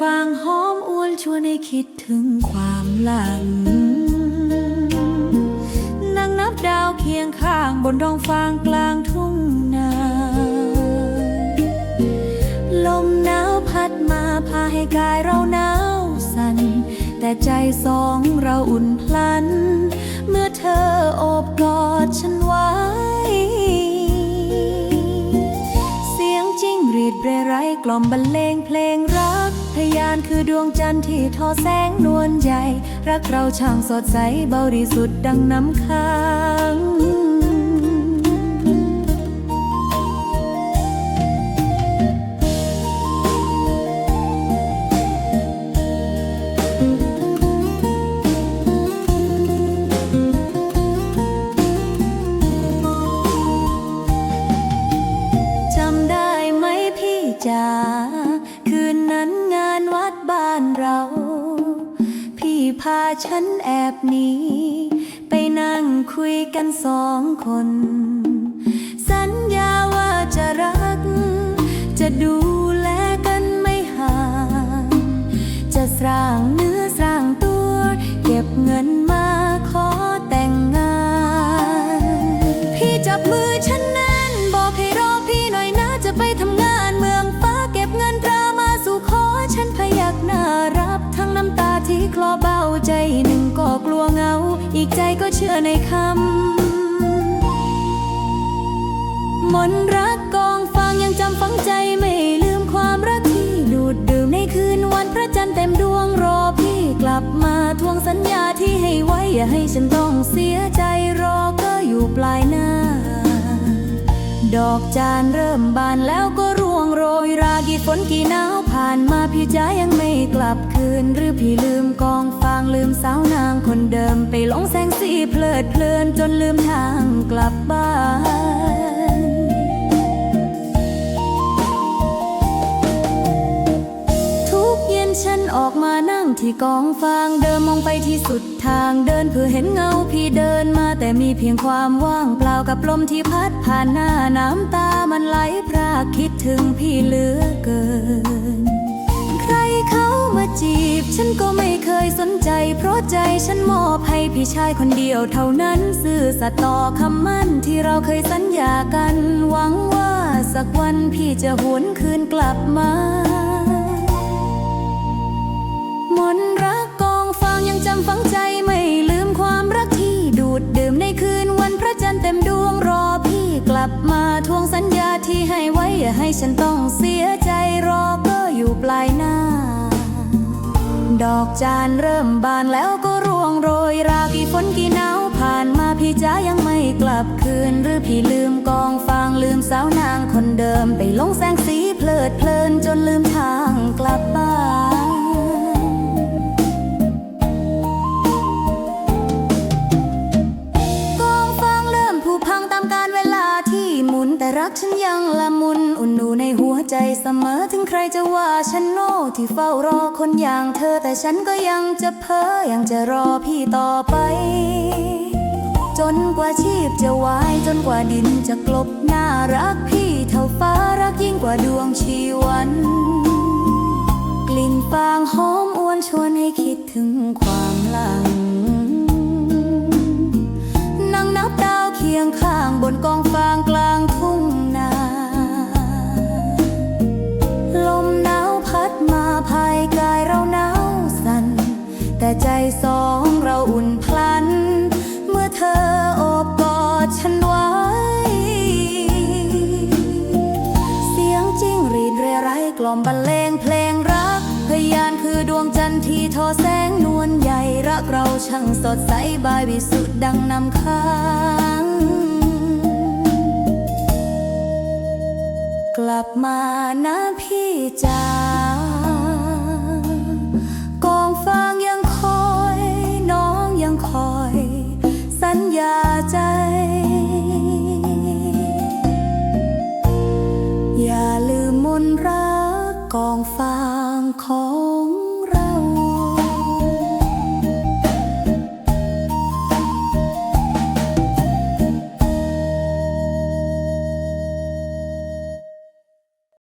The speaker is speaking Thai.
ฟางหอมอวนชวนให้คิดถึงความหลัง นั่งนับดาวเคียงข้างบนท้องฟางกลางทุ่งนา ลมหนาวพัดมาพาให้กายเราหนาวสั่น แต่ใจสองเราอุ่นพลัน เมื่อเธอโอบกอดฉันไว้เสียงจิ้งหรีดเรไรกล่อมบรรเล พยานคือดวงจันทร์ที่ทอแสงนวลใหญ่ รักเราช่างสดใสบริสุทธิ์ดังน้ำค้าง เรา พี่พาฉันแอบหนีไปนั่งคุยกันสองคน ก็เชื่อในคำมนรักกองฟางยังจำฝังใจไม่ลืมความรักที่ดูดดื่มในคืนวันพระจันทร์เต็มดวงรอพี่กลับมาทวงสัญญาที่ให้ไว้ อย่าให้ฉันต้องเสียใจรอก็อยู่ปลายหน้า ดอกจานเริ่มบานแล้วก็ร่วง โรยรากี่ฝนกี่หนาวผ่านมาพี่จ๋ายังไม่กลับคืน หรือพี่ลืมกองฟางลืมสาวนางคนเดิม ไปหลงแสงสีเพลิดเพลินจนลืมทางกลับบ้าน ที่กองฟางเดินมองไปที่สุดทางเดินเพื่อเห็นเงาพี่เดินมาแต่มีเพียงความว่างเปล่ากับลมที่พัดผ่านหน้าน้ำตามันไหลพรากคิดถึงพี่เหลือเกิน ใครเขามาจีบ ฉันก็ไม่เคยสนใจ เพราะใจฉันมอบให้พี่ชายคนเดียวเท่านั้นซื่อสัตย์ต่อคำมั่นที่เราเคยสัญญากัน หวังว่าสักวันพี่จะหวนคืนกลับมา มนรักกองฟางยังจำฝังใจไม่ลืมความรักที่ดูดดื่มในคืนวันพระจันทร์เต็มดวงรอพี่กลับมาทวงสัญญาที่ให้ไว้อย่าให้ฉันต้องเสียใจรอก็อยู่ปลายหน้า ดอกจานเริ่มบานแล้วก็ร่วงโรยรากี่ฝนกี่หนาวผ่านมาพี่จ๋ายังไม่กลับคืน หรือพี่ลืมกองฟางลืมสาวนางคนเดิม ไปลงแสงสีเพลิดเพลินจนลืมทางกลับบ้าน ถึงใครจะว่าฉันโง่ที่เฝ้ารอคนอย่างเธอ แต่ฉันก็ยังจะเพ้อยังจะรอพี่ต่อไป จนกว่าชีพจะวายจนกว่าดินจะกลบน่ารักพี่เท่าฟ้ารักยิ่งกว่าดวงชีวัน กลิ่นฟางหอมอวนชวนให้คิดถึง ใจสองเราอุ่นพลัน เมื่อเธอโอบกอดฉันไว้ เสียงจิ้งรีดเรไรกล่อมบรรเลงเพลงรัก พยานคือดวงจันทร์ที่ทอแสงนวลใหญ่รักเราช่างสดใสบายวิสุทธ์ดังนำค้างกลับมานะพี่จ๋า สัญญาใจ